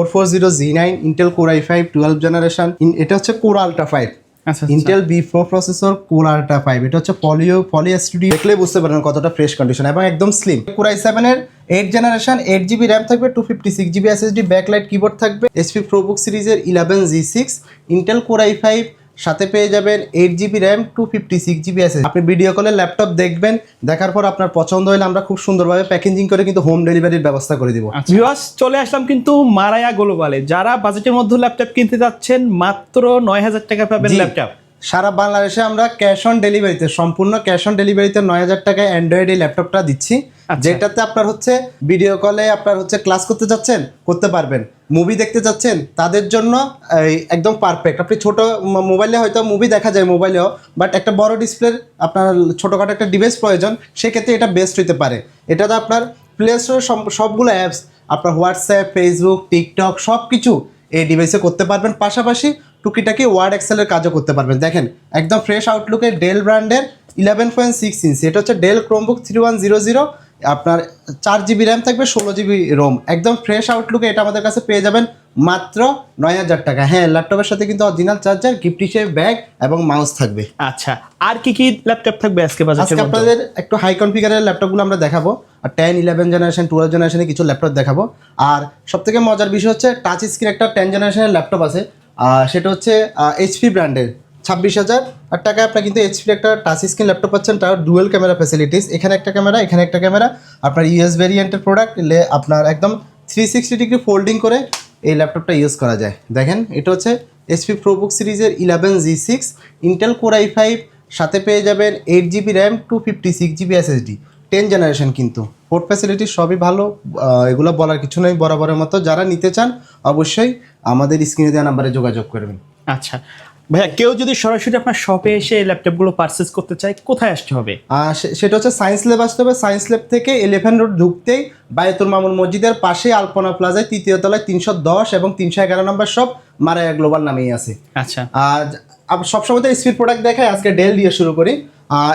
Four four zero G nine Intel core i five twelve generation এটা হচ্ছে core ultra five Intel vPro processor core ultra five এটা হচ্ছে পলিও Poly studio দেখলে বুঝতে পারেন কতটা ফ্রেশ কন্ডিশন এবং একদম স্লিম কোর আই সেভেনের eight generation eight GB RAM থাকবে two fifty six GB SSD backlight keyboard থাকবে এসপি প্রোবুক সিরিজের eleven G six Intel core i five সাথে পেয়ে যাবেন eight GB RAM two fifty six GB আছে আপনি video কলে ল্যাপটপ দেখবেন দেখার পর আপনার পছন্দ হলে আমরা খুব সুন্দরভাবে প্যাকেজিং করে কিন্তু হোম ডেলিভারির ব্যবস্থা করে দিব। ভিউয়ার্স চলে আসলাম কিন্তু মারায়া গ্লোবালে। যারা বাজেটের মধ্যে ল্যাপটপ কিনতে যাচ্ছেন মাত্র নয় হাজার টাকা পাবেন ল্যাপটপ সারা বাংলাদেশে আমরা ক্যাশ অন ডেলিভারিতে সম্পূর্ণ ক্যাশ অন ডেলিভারিতে নয় হাজার টাকায় অ্যান্ড্রয়েড এই ল্যাপটপটা দিচ্ছি। আচ্ছা। যেটাতে আপনার হচ্ছে ভিডিও কলে আপনার হচ্ছে ক্লাস করতে যাচ্ছেন, করতে পারবেন। মুভি দেখতে যাচ্ছেন, তাদের জন্য একদম পারফেক্ট আপনি ছোট মোবাইলে হয়তো মুভি দেখা যায় মোবাইলেও বাট একটা বড় ডিসপ্লের আপনার ছোটোখাটো একটা ডিভাইস প্রয়োজন, সেক্ষেত্রে এটা বেস্ট হতে পারে। এটাতে আপনার প্লে স্টোরে সবগুলো অ্যাপস আপনার হোয়াটসঅ্যাপ ফেসবুক টিকটক সব কিছু এই ডিভাইসে করতে পারবেন। পাশাপাশি টুকিটাকি ওয়ার্ড এক্সেলের কাজও করতে পারবেন। দেখেন, একদম ফ্রেশ আউটলুকের ডেল ব্র্যান্ডের ইলেভেন পয়েন্ট সিক্স ইঞ্চি এটা হচ্ছে Dell Chromebook three one zero zero আপনার চার জিবি র্যাম থাকবে ষোলো জিবি রোম একদম ফ্রেশ আউটলুকে এটা আমাদের কাছে পেয়ে যাবেন মাত্র নয় হাজার টাকা। হ্যাঁ ল্যাপটপের সাথে কিন্তু অরিজিনাল চার্জার গিফট হিসেবে ব্যাগ এবং মাউস থাকবে। আচ্ছা আর কি কি ল্যাপটপ থাকবে আজকে আজকে আপনাদের একটু হাই কনফিগারের ল্যাপটপগুলো আমরা দেখাবো। আর টেন ইলেভেন জেনারেশন টুয়েলভ জেনারেশনের কিছু ল্যাপটপ দেখাবো। আর সব থেকে মজার বিষয় হচ্ছে টাচ স্ক্রিন একটা টেন জেনারেশনের ল্যাপটপ আছে। সেটা হচ্ছে এইচপি ব্র্যান্ডের ছাব্বিশ হাজার। আর টাকায় আপনার কিন্তু এইচপির একটা টাচ স্ক্রিন ল্যাপটপ পাচ্ছেন তার ডুয়েল ক্যামেরা ফ্যাসিলিটিস এখানে একটা ক্যামেরা এখানে একটা ক্যামেরা আপনার ইউএস ভেরিয়েন্টের প্রোডাক্ট আপনার একদম থ্রি সিক্সটি ডিগ্রি ফোল্ডিং করে এই ল্যাপটপটা ইউজ করা যায়। দেখেন, এটা হচ্ছে এসপি প্রোবুক সিরিজের eleven G six Intel core i five সাথে পেয়ে যাবেন eight GB RAM two fifty six GB SSD ten generation কিন্তু। পোর্ট ফ্যাসিলিটি সবই ভালো এগুলো বলার কিছু নেই, বরাবরের মতো। যারা নিতে চান, অবশ্যই আমাদের স্ক্রিনে দেওয়া নাম্বারে যোগাযোগ করবেন। আচ্ছা। ভাইয়া কেউ যদি সরাসরি আপনার শপে এসে এই ল্যাপটপগুলো পারচেস করতে চায় কোথায় আসতে হবে? সেটা হচ্ছে সায়েন্স ল্যাব আসতে হবে। সায়েন্স ল্যাব থেকে এলিফ্যান্ট রোড ঢুকতেই বায়তুল মামুন মসজিদের পাশে আলপনা প্লাজায় তৃতীয় তলায় তিনশো দশ এবং তিনশো এগারো নম্বর সব মারায়া গ্লোবাল নামেই আছে। আচ্ছা। আর সবসময় তো স্পিড প্রোডাক্ট দেখায় আজকে ডেল দিয়ে শুরু করি।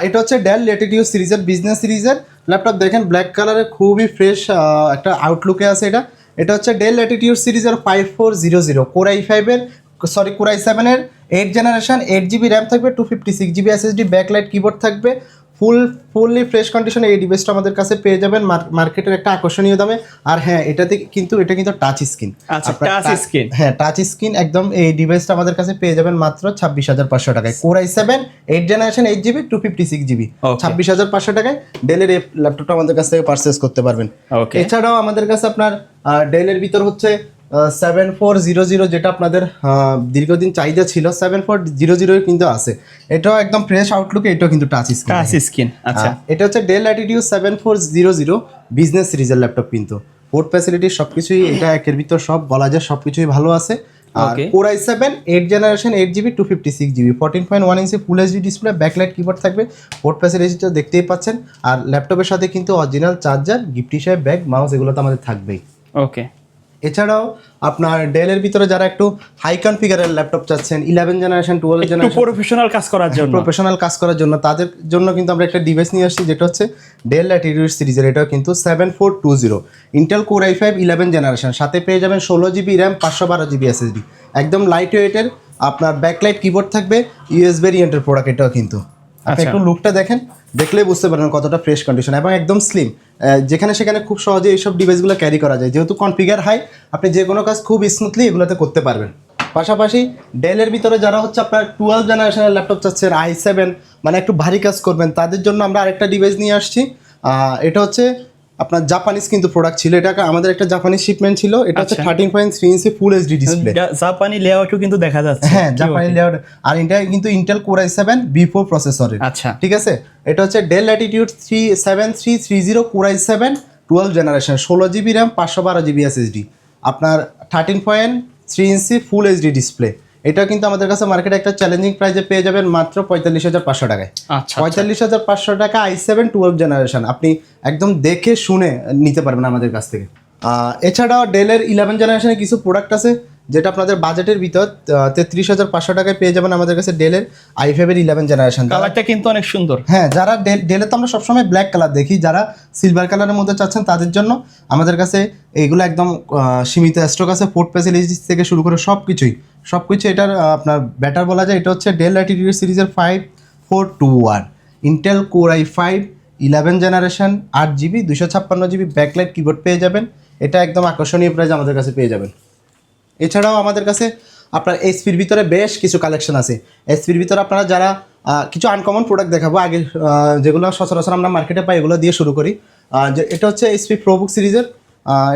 এটা হচ্ছে ডেল লেটিটিউড সিরিজের বিজনেস সিরিজের ল্যাপটপ দেখেন ব্ল্যাক কালারের খুবই ফ্রেশ একটা আউটলুকে আছে এটা। এটা হচ্ছে ডেল ল্যাটিটিউড সিরিজের five four zero zero core i ফাইভের সরি কোরাই সেভেনের eight generation eight GB RAM থাকবে two fifty six GB SSD backlight keyboard থাকবে। ফুল ফুললি ফ্রেশ কন্ডিশনে এই ডিভাইসটা আমাদের কাছে পেয়ে যাবেন। মার্কেটের একটা আকর্ষণীয় দামে। আর হ্যাঁ এটাতে কিন্তু এটা কিন্তু টাচ স্ক্রিন আচ্ছা, touch screen। হ্যাঁ টাচ স্ক্রিন একদম এই ডিভাইসটা আমাদের কাছে পেয়ে যাবেন মাত্র ছাব্বিশ হাজার পাঁচশো টাকায়। Core i seven eight generation eight GB two fifty six GB. ছাব্বিশ হাজার পাঁচশো টাকায় ডেলের এই ল্যাপটপটা আমাদের কাছ থেকে পারচেস করতে পারবেন। এছাড়াও আমাদের কাছে আপনার ডেলের ভিতর হচ্ছে সেভেন ফোর জিরো জিরো যেটা আপনাদের দীর্ঘদিন চাহিদা ছিল সেভেন ফোর জিরো জিরো কিন্তু আছে। এটাও একদম ফ্রেশ আউটলুকে এটাও কিন্তু টাচ স্ক্রিন টাচ স্ক্রিন আচ্ছা। এটা হচ্ছে Dell Latitude seven four zero zero business সিরিজের ল্যাপটপ কিন্তু। পোর্ট ফ্যাসিলিটি সব কিছুই এটা একের ভিতর সব বলা যায় সব কিছুই ভালো আছে। আর. Core i seven eight generation eight GB two fifty six GB fourteen point one inch full HD display backlight keyboard থাকবে। পোর্ট ফ্যাসিলিটিটা দেখতেই পাচ্ছেন। আর ল্যাপটপের সাথে কিন্তু অরিজিনাল চার্জার গিফট হিসেবে ব্যাগ মাউস এগুলো তো আমাদের থাকবেই। ওকে এছাড়াও আপনার ডেলের ভিতরে যারা একটু হাই কনফিগারের ল্যাপটপ চাচ্ছেন eleven generation twelve generation professional কাজ করার জন্য। প্রফেশনাল কাজ করার জন্য তাদের জন্য কিন্তু আমরা একটা ডিভাইস নিয়ে আসছি যেটা হচ্ছে ডেল ল্যাটিটিউড সিরিজের এটাও কিন্তু seven four two zero Intel core i five eleven generation সাথে পেয়ে যাবেন ষোলো জিবি র্যাম পাঁচশো বারো জিবি এসএসডি একদম লাইট ওয়েটের আপনার ব্যাকলাইট কিবোর্ড থাকবে ইউএস ভেরিয়েন্টের প্রোডাক্ট এটাও কিন্তু। আপনি আচ্ছা। একটু লুকটা দেখেন দেখলেই বুঝতে পারবেন কতটা ফ্রেশ কন্ডিশন এবং একদম স্লিম যেখানে সেখানে খুব সহজে এইসব ডিভাইসগুলো ক্যারি করা যায়। যেহেতু কনফিগার হাই আপনি যে কোনো কাজ খুব স্মুথলি এগুলোতে করতে পারবেন। পাশাপাশি ডেলের ভিতরে যারা হচ্ছে আপনার টুয়েলভ জেনারেশনের ল্যাপটপ চাচ্ছেন আই সেভেন মানে একটু ভারী কাজ করবেন তাদের জন্য আমরা আরেকটা ডিভাইস নিয়ে আসছি। এটা হচ্ছে আপনার জাপানিজ কিন্তু প্রোডাক্ট ছিল এটা আমাদের একটা জাপানিজ শিপমেন্ট ছিল এটা হচ্ছে। Thirteen point three inch full HD display জাপানি লেআউটও কিন্তু দেখা যাচ্ছে। হ্যাঁ জাপানি? লেআউট আর এটা কিন্তু Intel core i seven vPro প্রসেসরের আচ্ছা। ঠিক আছে? এটা হচ্ছে Dell Latitude three seven three three zero core i seven twelve generation ষোলো জিবি র্যাম পাঁচশো বারো জিবি এসএসডি আপনার thirteen point three inch full HD display এটা কিন্তু আমাদের কাছে মার্কেটে একটা চ্যালেঞ্জিং প্রাইসে পেয়ে যাবেন মাত্র পঁয়তাল্লিশ হাজার পাঁচশো টাকায়। আচ্ছা পঁয়তাল্লিশ হাজার পাঁচশো টাকা আই সেভেন টুয়েলভ জেনারেশন আপনি একদম দেখে শুনে নিতে পারবেন আমাদের কাছ থেকে। আহ, এছাড়াও ডেলের ইলেভেন জেনারেশনে কিছু প্রোডাক্ট আছে। যেটা আপনাদের বাজেটের ভিতর তেত্রিশ হাজার পাঁচশো টাকায় পেয়ে যাবেন আমাদের কাছে ডেলের আই ফাইভের ইলেভেন জেনারেশন কালারটা কিন্তু অনেক সুন্দর। হ্যাঁ যারা ডেল তো আমরা সবসময় ব্ল্যাক কালার দেখি যারা সিলভার কালারের মধ্যে চাচ্ছেন তাদের জন্য আমাদের কাছে এইগুলো একদম সীমিত স্টক আছে ফোর্ট ফ্যাসিলিটিস থেকে শুরু করে সব কিছুই সব কিছু এটার আপনার ব্যাটার বলা যায় এটা হচ্ছে ডেল ল্যাটিটিউড সিরিজের five four two one Intel core i five eleven generation আট জিবি দুশো ছাপ্পান্ন জিবি ব্যাকলাইট কিবোর্ড পেয়ে যাবেন। এটা একদম আকর্ষণীয় প্রাইস আমাদের কাছে পেয়ে যাবেন। এছাড়াও আমাদের কাছে আপনার এসপির ভিতরে বেশ কিছু কালেকশন আছে। এসপির ভিতরে আপনারা যারা কিছু আনকমন প্রোডাক্ট দেখাবো, আগে যেগুলো সচরাচর আমরা মার্কেটে পাই, এগুলো দিয়ে শুরু করি। যে, এটা হচ্ছে এসপি প্রোবুক সিরিজের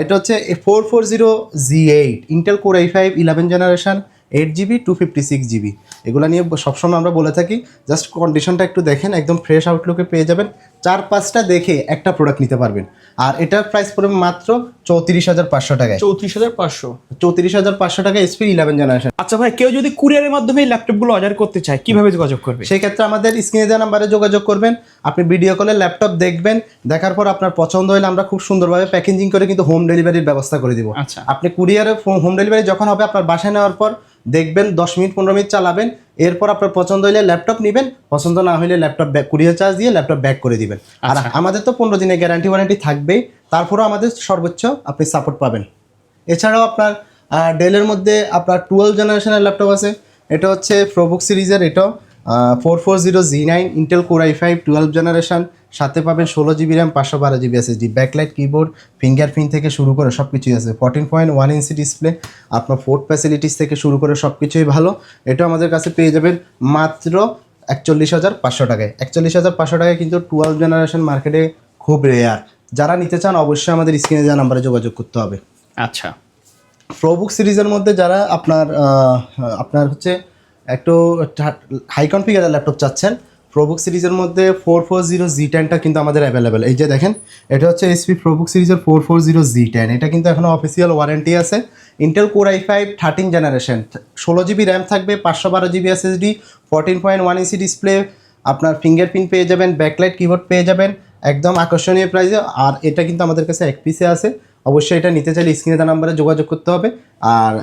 এটা হচ্ছে four four zero G eight Intel core i five eleven generation eight GB two fifty six GB এগুলো নিয়ে সবসময় আমরা বলে থাকি জাস্ট কন্ডিশনটা একটু দেখেন, একদম ফ্রেশ আউটলুকে পেয়ে যাবেন। চার পাঁচটা দেখে একটা প্রোডাক্ট নিতে পারবেন। আর এটার প্রাইস পড়বে মাত্র চৌত্রিশ হাজার পাঁচশো টাকায়। চৌত্রিশ হাজার পাঁচশো? চৌত্রিশ হাজার পাঁচশো টাকা এসপি ইলেভেন জেনারেশন আচ্ছা ভাই কেউ যদি কুরিয়ারের মাধ্যমে এই ল্যাপটপগুলো অর্ডার করতে চায় কীভাবে যোগাযোগ করবে? সেই ক্ষেত্রে আমাদের স্ক্রিনে দেওয়া নাম্বারে যোগাযোগ করবেন। আপনি ভিডিও কলে ল্যাপটপ দেখবেন। দেখার পর আপনার পছন্দ হলে আমরা খুব সুন্দরভাবে প্যাকেজিং করে কিন্তু হোম ডেলিভারির ব্যবস্থা করে দিব। আচ্ছা। আপনি কুরিয়ারে হোম ডেলিভারি যখন হবে আপনার বাসায় নেওয়ার পর দেখবেন দশ মিনিট পনেরো মিনিট চালাবেন। এরপর আপনার পছন্দ হইলে ল্যাপটপ নেবেন পছন্দ না হইলে ল্যাপটপ ব্যাক কুরিয়ার চার্জ দিয়ে ল্যাপটপ ব্যাক করে দিবেন আর আচ্ছা। আমাদের তো পনেরো দিনের গ্যারান্টি ওয়ারেন্টি থাকবেই তারপরেও আমাদের সর্বোচ্চ আপনি সাপোর্ট পাবেন এছাড়াও আপনার ডেলের মধ্যে আপনার টুয়েলভ জেনারেশনের ল্যাপটপ আছে এটা হচ্ছে প্রোবুক সিরিজের এটাও four four zero G nine Intel core i five twelve generation সাথে পাবেন ষোলো জিবি র্যাম পাঁচশো বারো GB SSD backlight keyboard fingerprint থেকে শুরু করে সব কিছুই আছে। Fourteen point one inch display আপনার ফোর্ট ফ্যাসিলিটিস থেকে শুরু করে সব কিছুই ভালো। এটা আমাদের কাছে পেয়ে যাবেন মাত্র একচল্লিশ হাজার পাঁচশো টাকায়। একচল্লিশ হাজার পাঁচশো টাকায় কিন্তু টুয়েলভ জেনারেশন মার্কেটে খুব রেয়ার যারা নিতে চান অবশ্যই আমাদের স্ক্রিনে দেওয়া নাম্বারে যোগাযোগ করতে হবে। আচ্ছা। প্রোবুক সিরিজের মধ্যে যারা আপনার আপনার হচ্ছে একটু হাই কনফিগারের ল্যাপটপ চাচ্ছেন। প্রোবুক সিরিজের মধ্যে ফোর ফোর জিরো জি টেনটা কিন্তু আমাদের অ্যাভেলেবেল এই যে দেখেন, এটা হচ্ছে এসপি প্রোবুক সিরিজের four four zero G ten এটা কিন্তু এখনও অফিসিয়াল ওয়ারেন্টি আছে। Intel core i five thirteen generation ষোলো জিবি র্যাম থাকবে, পাঁচশো বারো GB SSD fourteen point one inch display আপনার ফিঙ্গারপ্রিন্ট পেয়ে যাবেন ব্যাকলাইট কিবোর্ড পেয়ে যাবেন, একদম আকর্ষণীয় প্রাইসে আর এটা কিন্তু আমাদের কাছে এক পিসে আছে। অবশ্যই এটা নিতে চাইলে স্ক্রিনে দেওয়া নাম্বারে যোগাযোগ করতে হবে। আর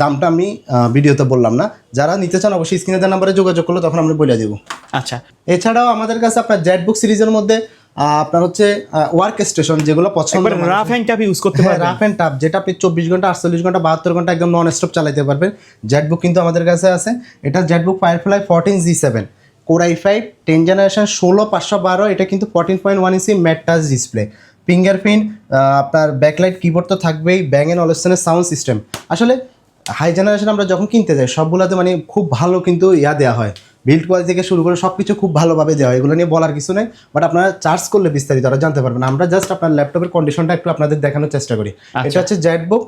দামটা আমি ভিডিওতে বললাম না। যারা নিতে চান অবশ্যই স্ক্রিনে দেওয়া নাম্বারে যোগাযোগ করলে তখন আমরা বলে দেবো। আচ্ছা। এছাড়াও আমাদের কাছে আপনার জেট বুক সিরিজের মধ্যে আপনার হচ্ছে ওয়ার্ক স্টেশন যেগুলো পছন্দ রাফ অ্যান্ড ট্যাপ ইউজ করতে পারবেন। রাফ অ্যান্ড টাফ যেটা আপনি চব্বিশ ঘণ্টা আটচল্লিশ ঘণ্টা বাহাত্তর ঘণ্টা একদম নন স্টপ চালাতে পারবেন। জেটবুক কিন্তু আমাদের কাছে আছে। এটা ZBook Firefly fourteen G seven core i five ten generation ষোলো পাঁচশো বারো এটা কিন্তু fourteen point one inch matte touch display fingerprint আপনার ব্যাকলাইট কিবোর্ড তো থাকবেই ব্যাং অ্যান্ড অলস্টনের সাউন্ড সিস্টেম আসলে হাই জেনারেশন আমরা যখন কিনতে যাই সবগুলোতে মানে খুব ভালো কিন্তু ইয়া দেওয়া হয়। বিল্ড কোয়ালিটি থেকে শুরু করে সব কিছু খুব ভালোভাবে দেওয়া হয়। এগুলো নিয়ে বলার কিছু নেই বাট আপনারা চার্জ করলে বিস্তারিত আরও জানতে পারবেন। আমরা জাস্ট আপনার ল্যাপটপের কন্ডিশনটা একটু আপনাদের দেখানোর চেষ্টা করি। এটা হচ্ছে জেটবুক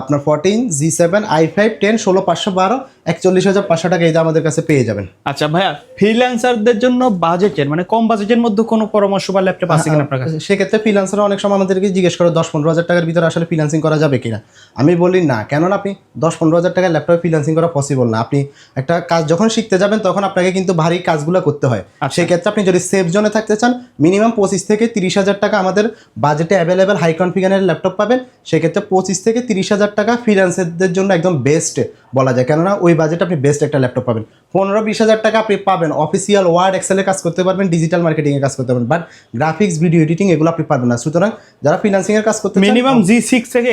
আপনার fourteen G seven i five ten ষোলো পাঁচশো বারো একচল্লিশ হাজার পাঁচশো টাকা এটা আমাদের কাছে পেয়ে যাবেন। আচ্ছা ভাইয়া ফ্রিল্যান্সারদের জন্য বাজেটের মানে কম বাজেটের মধ্যে কোনো পরামর্শ বা ল্যাপটপ আছে কিনা আপনার কাছে? সেক্ষেত্রে ফ্রিলান্সাররা অনেক সময় আমাদেরকে জিজ্ঞেস করে দশ পনেরো হাজার টাকার ভিতরে আসলে ফ্রিলান্সিং করা যাবে কিনা? আমি বলি না কেননা আপনি দশ পনেরো হাজার টাকার ল্যাপটপে ফ্রিলান্সিং করা পসিবল না। আপনি একটা কাজ যখন শিখতে যাবেন তখন আপনাকে কিন্তু ভারী কাজগুলো করতে হয়। আচ্ছা। সেই ক্ষেত্রে আপনি যদি সেফ জোনে থাকতে চান মিনিমাম পঁচিশ থেকে তিরিশ হাজার টাকা আমাদের বাজেটে অ্যাভেলেবেল হাই কনফিগারের ল্যাপটপ পাবেন। সেক্ষেত্রে পঁচিশ থেকে তিরিশ হাজার টাকা ফ্রিল্যান্সারদের জন্য একদম বেস্ট বলা যায়। কেননা ওই বাজেটে আপনি বেস্ট একটা ল্যাপটপ পাবেন। পনেরো বিশ হাজার টাকা আপনি পাবেন। অফিসিয়াল ওয়ার্ড এক্সেলে কাজ করতে পারবেন ডিজিটাল মার্কেটিংয়ে কাজ করতে পারবেন। বাট গ্রাফিক্স ভিডিও এডিটিং এগুলো আপনি পারবেন না। সুতরাং যারা ফ্রিল্যান্সিং এর কাজ করতে মিনিমাম জি সিক্স থেকে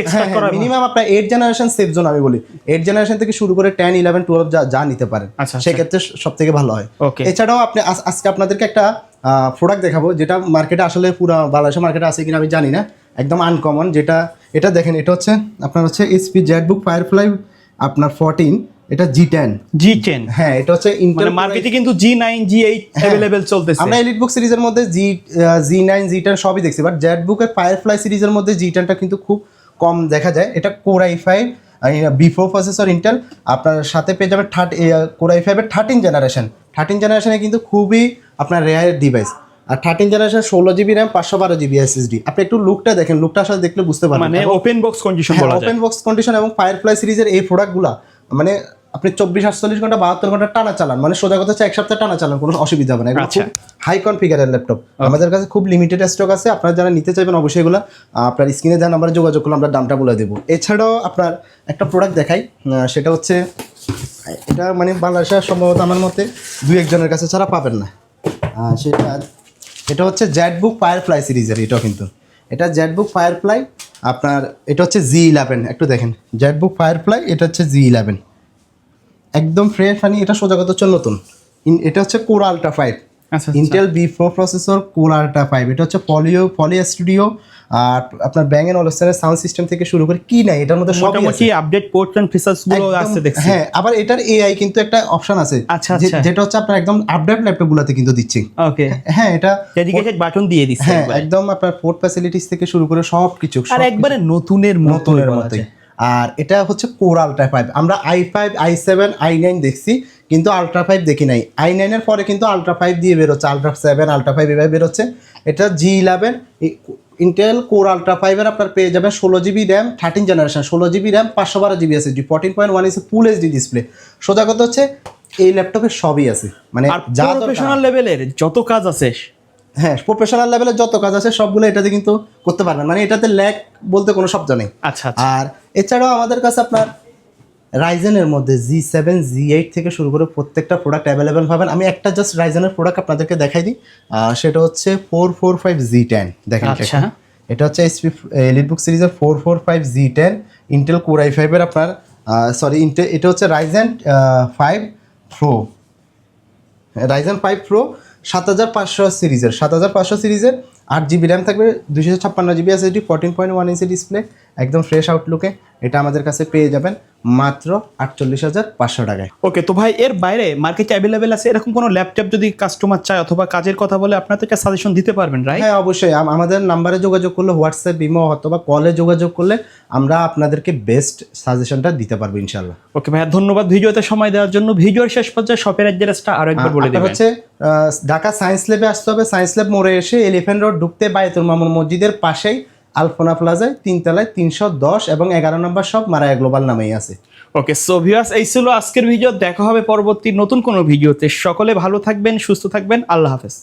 মিনিমাম আপনার এইট জেনারেশন সেফ জোন আমি বলি। এইট জেনারেশন থেকে শুরু করে টেন ইলেভেন টুয়েলভ যা যা নিতে পারেন। আচ্ছা, আচ্ছা। সেক্ষেত্রে সব থেকে ভালো হয়. এছাড়াও আপনি আজকে আপনাদেরকে একটা প্রোডাক্ট দেখাবো যেটা মার্কেটে আসলে পুরো বাংলাদেশের মার্কেটে আছে কিনা আমি জানি না। একদম আনকমন যেটা এটা দেখেন এটা হচ্ছে আপনার হচ্ছে এসপি জেটবুক ফায়ারফ্লাই আপনার ফোরটিন এটা জি টেন জি টেন হ্যাঁ এটা হচ্ছে মানে মার্কেটে কিন্তু G nine G eight available চলতেছে। আমরা এলিট বুক সিরিজের মধ্যে জি জি নাইন জি টেন সবই দেখছি বাট জেট বুকের ফায়ারফ্লাই সিরিজের মধ্যে জি টেনটা কিন্তু খুব কম দেখা যায়। এটা core i five vPro processor Intel আপনার সাথে পেয়ে যাবে থার্ট কোর আই ফাইভের থার্টিন জেনারেশন থার্টিন জেনারেশনে কিন্তু খুবই আপনার রেয়ার ডিভাইস আর থার্টিন জেনারেশন ষোলো জিবি র্যাম পাঁচশো বারো জিবি এসএসডি আপনি একটু লুকটা দেখেন লুকটা আসলে দেখলে বুঝতে পারবেন। মানে ওপেন বক্স কন্ডিশন হ্যাঁ, ওপেন বক্স কন্ডিশন এবং ফায়ারফ্লাই সিরিজের এই প্রোডাক্টগুলো মানে আপনি চব্বিশ আটচল্লিশ ঘণ্টা বাহাত্তর ঘণ্টা টানা চালান। মানে সোজা কথা হচ্ছে এক সপ্তাহ টানা চালান কোনো অসুবিধা হবে না। হাই কনফিগারের ল্যাপটপ আমাদের কাছে খুব লিমিটেড স্টক আছে। আপনারা যারা নিতে চাইবেন অবশ্যই এগুলো আপনার স্ক্রিনে দেওয়া নাম্বারে যোগাযোগ করলে আমরা দামটা বলে দেবো। এছাড়াও আপনার একটা প্রোডাক্ট দেখাই। সেটা হচ্ছে এটা মানে বাংলাদেশে সম্ভবত আমার মতে দুই একজনের কাছে ছাড়া পাবেন না। সেটা এটা হচ্ছে জ্যাটবুক ফায়ারফ্লাই সিরিজের এটাও কিন্তু। এটা জ্যাটবুক ফায়ারফ্লাই আপনার এটা হচ্ছে জি ইলেভেন একটু দেখেন। জ্যাটবুক ফায়ারফ্লাই এটা হচ্ছে জি ইলেভেন একদম ফ্রেশ মানে এটা সোজা কথা হচ্ছে নতুন। এটা হচ্ছে core ultra five Intel B four processor core ultra five এটা হচ্ছে পলিও পলি স্টুডিও আর আপনার ব্যাং এন্ড অলস্টারের সাউন্ড সিস্টেম থেকে শুরু করে কি নাই এটার মধ্যে সবই আছে। মোটামুটি আপডেট পোর্ট এন্ড ফিচার্সগুলো আসছে দেখছি। হ্যাঁ আবার এটার এআই কিন্তু একটা অপশন আছে। আচ্ছা, আচ্ছা। যেটা হচ্ছে আপনার একদম আপডেট ল্যাপটপ গুলাতে কিন্তু দিচ্ছে। ওকে হ্যাঁ এটা ডেডিকেটেড বাটন দিয়ে দিচ্ছে হ্যাঁ একদম আপনার পোর্ট ফ্যাসিলিটিস থেকে শুরু করে সব কিছু আর একবারে নতুনের মতো নতুনের মতোই। আর এটা হচ্ছে কোর আলট্রা ফাইভ। আমরা i five i seven i nine দেখছি কিন্তু আলট্রা ফাইভ দেখি নাই। আই নাইনের পরে কিন্তু আলট্রা ফাইভ দিয়ে বেরোচ্ছে আলট্রা সেভেন আলট্রা ফাইভ এভাবে বেরোচ্ছে। এটা G eleven Intel core ultra ফাইভের আপনার পেয়ে যাবেন ষোলো জিবি র্যাম থার্টিন জেনারেশন ষোলো জিবি র্যাম পাঁচশো বারো জিবি আছে জি ফোরটিন পয়েন্ট ওয়ান ইসে ফুল এইচডি ডিসপ্লে সোজা কথা হচ্ছে এই ল্যাপটপে সবই আছে। মানে যা প্রফেশনাল লেভেলের যত কাজ আছে হ্যাঁ প্রফেশনাল লেভেলে যত কাজ আছে সবগুলো এটাতে কিন্তু করতে পারবেন। মানে এটাতে ল্যাক বলতে কোনো শব্দ নেই। আচ্ছা আচ্ছা। আর এছাড়াও আমাদের কাছে আপনার রাইজেনের মধ্যে জি সেভেন জি এইট থেকে শুরু করে প্রত্যেকটা প্রোডাক্ট অ্যাভেলেবেল পাবেন। আমি একটা জাস্ট রাইজেনের প্রোডাক্ট আপনাদেরকে দেখাই দিই। সেটা হচ্ছে four four five G ten দেখেন এটা আচ্ছা। এটা হচ্ছে এইচপি এলিটবুক সিরিজের four four five G ten Intel core i ফাইভের আপনার সরি ইন্টেল এটা হচ্ছে Ryzen five pro Ryzen five pro সাত হাজার পাঁচশো সিরিজের সাত হাজার পাঁচশো সিরিজের আট জিবি র্যাম থাকবে দুশো ছাপ্পান্ন জিবি আছে এটি fourteen point one inch display একদম ফ্রেশ আউটলুকে এটা আমাদের কাছে পেয়ে যাবেন মাত্র আটচল্লিশ হাজার পাঁচশো টাকায়। ওকে তো ভাই এর বাইরে মার্কেটে অ্যাভেলেবেল আছে এরকম কোনো ল্যাপটপ যদি কাস্টমার চায় অথবা কাজের কথা বলে আপনার তো একটা সাজেশন দিতে পারবেন রাইট হ্যাঁ অবশ্যই। আমাদের নাম্বারে যোগাযোগ করলে হোয়াটসঅ্যাপ বিমো অথবা কলে যোগাযোগ করলে আমরা আপনাদেরকে বেস্ট সাজেশনটা দিতে পারব ইনশাল্লাহ ওকে ভাইয়া ধন্যবাদ ভিডিওতে সময় দেওয়ার জন্য। ভিডিওর শেষ পর্যায়ে শপের অ্যাড্রেসটা আরও একবার বলে আপনার দেবেন। হচ্ছে ঢাকা সায়েন্স ল্যাবে আসতে হবে। সায়েন্স ল্যাব মোড়ে এসে এলিফেন্ট রোড ঢুকতে বায়তুল মামুন মসজিদের পাশেই আলফোনা প্লাজায় তিনতলায় তিনশো দশ এবং এগারো নম্বর সব মারায়া গ্লোবাল নামেই আছে। ওকে, সো ভিউয়ার্স, এই ছিল আজকের ভিডিও। দেখা হবে পরবর্তী নতুন কোনো ভিডিওতে। সকলে ভালো থাকবেন, সুস্থ থাকবেন। আল্লাহ হাফেজ।